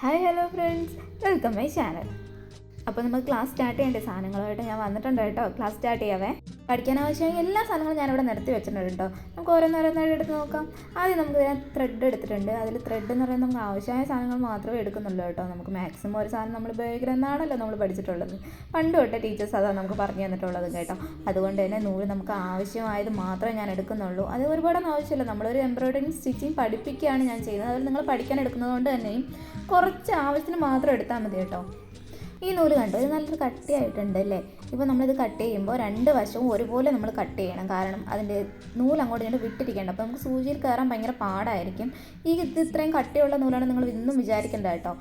Hi hello friends welcome my channel അപ്പോൾ നമ്മൾ class start ചെയ്യേണ്ട സാധനങ്ങളുമായിട്ട് ഞാൻ വന്നിട്ടുണ്ട് കേട്ടോ. ക്ലാസ് സ്റ്റാർട്ട് ചെയ്യാവേ. പഠിക്കാൻ ആവശ്യമായ എല്ലാ സാധനങ്ങളും ഞാനിവിടെ നിരത്തി വെച്ചിട്ടുണ്ട്? കേട്ടോ നമുക്ക് ഓരോന്നോരോന്നായിട്ട് എടുത്ത് നോക്കാം. ആദ്യം നമുക്ക് ഇതിനെ ത്രെഡ് എടുത്തിട്ടുണ്ട്. അതിൽ ത്രെഡ് എന്ന് പറയുന്നത് നമുക്ക് ആവശ്യമായ സാധനങ്ങൾ മാത്രമേ എടുക്കുന്നുള്ളൂ കേട്ടോ. നമുക്ക് മാക്സിമം ഒരു സാധനം നമ്മൾ ഉപയോഗിക്കണമെന്നാണല്ലോ നമ്മൾ പഠിച്ചിട്ടുള്ളത്. പണ്ട് തൊട്ടേ ടീച്ചേഴ്സ് അതാണ് നമുക്ക് പറഞ്ഞു തന്നിട്ടുള്ളത് കേട്ടോ. അതുകൊണ്ട് തന്നെ നൂൽ നമുക്ക് ആവശ്യമായത് മാത്രമേ ഞാൻ എടുക്കുന്നുള്ളൂ. അത് ഒരുപാടൊന്നും ആവശ്യമില്ല. നമ്മളൊരു എംബ്രോയിഡറിങ് സ്റ്റിച്ചിങ് പഠിപ്പിക്കുകയാണ് ഞാൻ ചെയ്യുന്നത്. അതിൽ നിങ്ങൾ പഠിക്കാൻ എടുക്കുന്നതുകൊണ്ട് തന്നെയും കുറച്ച് ആവശ്യത്തിന് മാത്രം എടുത്താൽ മതി കേട്ടോ. ഈ നൂൽ കണ്ടോ? ഇത് നല്ലൊരു കട്ടിയായിട്ടുണ്ട് അല്ലേ ഇപ്പോൾ നമ്മളിത് കട്ട് ചെയ്യുമ്പോൾ രണ്ട് വശവും ഒരുപോലെ നമ്മൾ കട്ട് ചെയ്യണം. കാരണം അതിന്റെ നൂൽ അങ്ങോട്ട് ഇങ്ങോട്ട് വിട്ടിരിക്കേണ്ട. അപ്പോൾ നമുക്ക് സൂചിയിൽ കയറാൻ ഭയങ്കര പാടായിരിക്കും. ഈ ഇത് ഇത്രയും കട്ടിയുള്ള നൂലാണ് നിങ്ങൾ ഇന്നും വിചാരിക്കേണ്ട കേട്ടോ.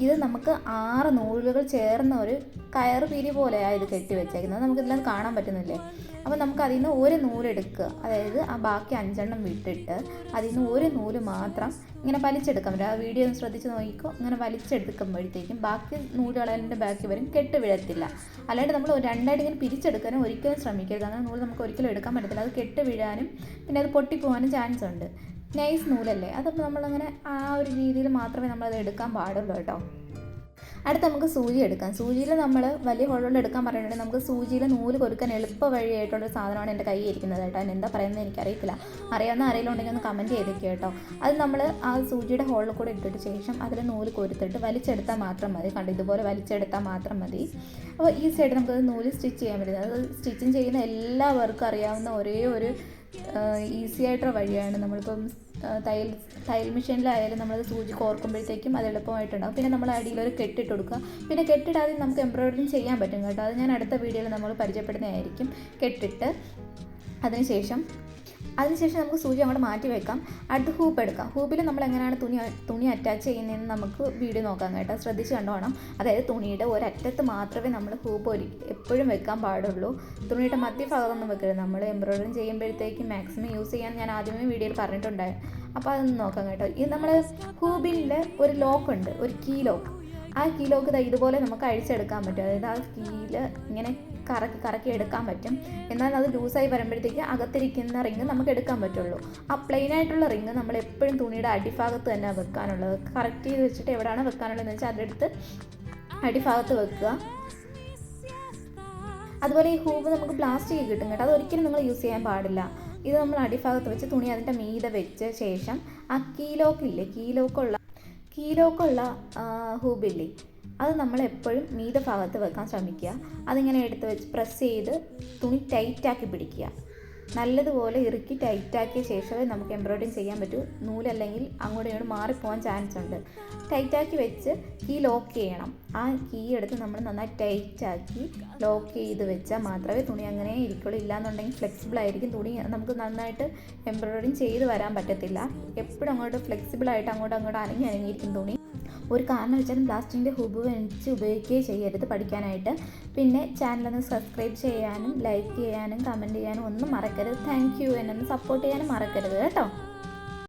ഇത് നമുക്ക് ആറ് നൂലുകൾ ചേർന്ന ഒരു കയർ പിരി പോലെയാണ് ഇത് കെട്ടി വെച്ചേക്കുന്നത്. നമുക്കിതെല്ലാം കാണാൻ പറ്റുന്നില്ലേ? അപ്പോൾ നമുക്ക് അതിൽ നിന്ന് ഒരു നൂലെടുക്കുക അതായത് ആ ബാക്കി അഞ്ചെണ്ണം വിട്ടിട്ട് അതിൽ നിന്ന് ഒരു നൂൽ മാത്രം ഇങ്ങനെ വലിച്ചെടുക്കാൻ പറ്റും. ആ വീഡിയോ ഒന്ന് ശ്രദ്ധിച്ച് നോക്കിക്കോ. ഇങ്ങനെ വലിച്ചെടുക്കുമ്പോഴത്തേക്കും ബാക്കി നൂലുകളതിന്റെ ബാക്കി വരും. കെട്ട് വീഴത്തില്ല. അല്ലാണ്ട് നമ്മൾ രണ്ടായിട്ട് ഇങ്ങനെ പിരിച്ചെടുക്കാനും ഒരിക്കലും ശ്രമിക്കരുത്. അങ്ങനെ നൂൽ നമുക്ക് ഒരിക്കലും എടുക്കാൻ പറ്റത്തില്ല. അത് കെട്ട് വീഴാനും പിന്നെ അത് പൊട്ടിപ്പോകാനും ചാൻസ് ഉണ്ട് നൈസ് നൂലല്ലേ? അതപ്പോൾ നമ്മളങ്ങനെ ആ ഒരു രീതിയിൽ മാത്രമേ നമ്മളത് എടുക്കാൻ പാടുള്ളൂ കേട്ടോ. അടുത്ത് നമുക്ക് സൂചി എടുക്കാം. സൂചിയിൽ നമ്മൾ വലിയ ഹോളുകൾ എടുക്കാൻ പറയുന്നുണ്ടെങ്കിൽ നമുക്ക് സൂചിയിൽ നൂൽ കൊരുക്കാൻ എളുപ്പ വഴിയായിട്ടുള്ള സാധനമാണ് എന്റെ കയ്യിൽ ഇരിക്കുന്നത് കേട്ടോ. എന്താ പറയുന്നത് എനിക്കറിയത്തില്ല. അറിയാവുന്ന ആരെങ്കിലും ഒന്ന് കമന്റ് ചെയ്തേക്കുക കേട്ടോ. അത് നമ്മൾ ആ സൂചിയുടെ ഹോളിൽ കൂടെ ഇട്ടിട്ട് ശേഷം അതിൽ നൂൽ കൊരുത്തിട്ട് വലിച്ചെടുത്താൽ മാത്രം മതി. കണ്ട്? ഇതുപോലെ വലിച്ചെടുത്താൽ മാത്രം മതി. അപ്പോൾ ഈ സൈഡ് നമുക്ക് നൂൽ സ്റ്റിച്ച് ചെയ്യാൻ പറ്റുന്നത് അത് സ്റ്റിച്ചിങ് ചെയ്യുന്ന എല്ലാവർക്കും അറിയാവുന്ന ഒരേ ഒരു ഈസി ആയിട്ടുള്ള വഴിയാണ് നമ്മളിപ്പം തയ്യൽ തയ്യൽ മെഷീനിലായാലും നമ്മൾ സൂചി കോർക്കുമ്പോഴത്തേക്കും അത് എളുപ്പമായിട്ടുണ്ടാകും പിന്നെ നമ്മൾ അടിയിൽ ഒരു കെട്ടിട്ട് കൊടുക്കുക. പിന്നെ കെട്ടിടാതെ നമുക്ക് എംബ്രോയിഡറി ചെയ്യാൻ പറ്റും കേട്ടോ. അത് ഞാൻ അടുത്ത വീഡിയോയിൽ നമ്മൾ പരിചയപ്പെടുന്നതായിരിക്കും. കെട്ടിട്ട് അതിനുശേഷം അതിനുശേഷം നമുക്ക് സൂചി അങ്ങോട്ട് മാറ്റി വെക്കാം. അടുത്ത് ഹൂപ്പ് എടുക്കാം. ഹൂപ്പിൽ നമ്മൾ എങ്ങനെയാണ് തുണി തുണി അറ്റാച്ച് ചെയ്യുന്നതെന്ന് നമുക്ക് വീഡിയോ നോക്കാം കേട്ടോ. ശ്രദ്ധിച്ച് കണ്ടോണം അതായത് തുണിയുടെ ഒരറ്റത്ത് മാത്രമേ നമ്മൾ ഹൂപ്പ് ഒരു എപ്പോഴും വെക്കാൻ പാടുള്ളൂ. തുണിയുടെ മധ്യഭാഗമൊന്നും വെക്കരുത്. നമ്മൾ എംബ്രോയിഡറി ചെയ്യുമ്പോഴത്തേക്കും മാക്സിമം യൂസ് ചെയ്യാൻ ഞാൻ ആദ്യമേ വീഡിയോയിൽ പറഞ്ഞിട്ടുണ്ടായി അപ്പോൾ അതൊന്ന് നോക്കാം കേട്ടോ. ഇത് നമ്മൾ ഹൂബിന്റെ ഒരു ലോക്ക് ഉണ്ട്. ഒരു കീ ലോക്ക് ആ കീ ലോക്ക് ഇതാ ഇതുപോലെ നമുക്ക് അഴിച്ചെടുക്കാൻ പറ്റും. അതായത് ആ കീയിൽ ഇങ്ങനെ കറക്കി കറക്കി എടുക്കാൻ പറ്റും. എന്നാൽ അത് ലൂസായി വരുമ്പോഴത്തേക്ക് അകത്തിരിക്കുന്ന റിങ് നമുക്ക് എടുക്കാൻ പറ്റുള്ളൂ. ആ പ്ലെയിൻ ആയിട്ടുള്ള റിങ് നമ്മൾ എപ്പോഴും തുണിയുടെ അടിഭാഗത്ത് തന്നെ വെക്കാനുള്ളത്. കറക്റ്റ് ചെയ്ത് വെച്ചിട്ട് എവിടെയാണ് വെക്കാനുള്ളതെന്ന് വെച്ചാൽ അതെടുത്ത് അടിഭാഗത്ത് വെക്കുക. അതുപോലെ ഈ ഹൂബ് നമുക്ക് പ്ലാസ്റ്റിക് കിട്ടും കേട്ടോ. അത് ഒരിക്കലും നിങ്ങൾ യൂസ് ചെയ്യാൻ പാടില്ല. ഇത് നമ്മൾ അടിഭാഗത്ത് വെച്ച് തുണി അതിന്റെ മീതെ വെച്ച ശേഷം ആ കീലോക്കില്ലേ കീലോക്കുള്ള കീലോക്കുള്ള ഹൂബില്ലേ? അത് നമ്മൾ എപ്പോഴും മീത ഭാഗത്ത് വെക്കാൻ ശ്രമിക്കുക. അതിങ്ങനെ എടുത്ത് വെച്ച് പ്രസ് ചെയ്ത് തുണി ടൈറ്റാക്കി പിടിക്കുക. നല്ലതുപോലെ ഇറുക്കി ടൈറ്റാക്കിയ ശേഷമേ നമുക്ക് എംബ്രോയിഡറി ചെയ്യാൻ പറ്റൂ. നൂലല്ലെങ്കിൽ അങ്ങോട്ടും ഇങ്ങോട്ട് മാറിപ്പോകാൻ ചാൻസ് ഉണ്ട്. ടൈറ്റാക്കി വെച്ച് കീ ലോക്ക് ചെയ്യണം. ആ കീ എടുത്ത് നമ്മൾ നന്നായി ടൈറ്റാക്കി ലോക്ക് ചെയ്ത് വെച്ചാൽ മാത്രമേ തുണി അങ്ങനെ ഇരിക്കുള്ളൂ. ഇല്ലാന്നുണ്ടെങ്കിൽ ഫ്ലെക്സിബിൾ ആയിരിക്കും. തുണി നമുക്ക് നന്നായിട്ട് എംബ്രോയിഡറി ചെയ്ത് വരാൻ പറ്റത്തില്ല. എപ്പോഴും അങ്ങോട്ട് ഫ്ലെക്സിബിൾ ആയിട്ട് അങ്ങോട്ടും അങ്ങോട്ട് അനങ്ങി അനങ്ങിയിരിക്കും തുണി. ഒരു കാരണം വെച്ചാലും പ്ലാസ്റ്റിക്കിന്റെ ഹുബ് വെച്ച് ഉപയോഗിക്കുകയും ചെയ്യരുത് പഠിക്കാനായിട്ട്. പിന്നെ ചാനലൊന്ന് സബ്സ്ക്രൈബ് ചെയ്യാനും ലൈക്ക് ചെയ്യാനും കമന്റ് ചെയ്യാനും ഒന്നും മറക്കരുത്. താങ്ക് യു എന്നൊന്ന് സപ്പോർട്ട് ചെയ്യാനും മറക്കരുത് കേട്ടോ.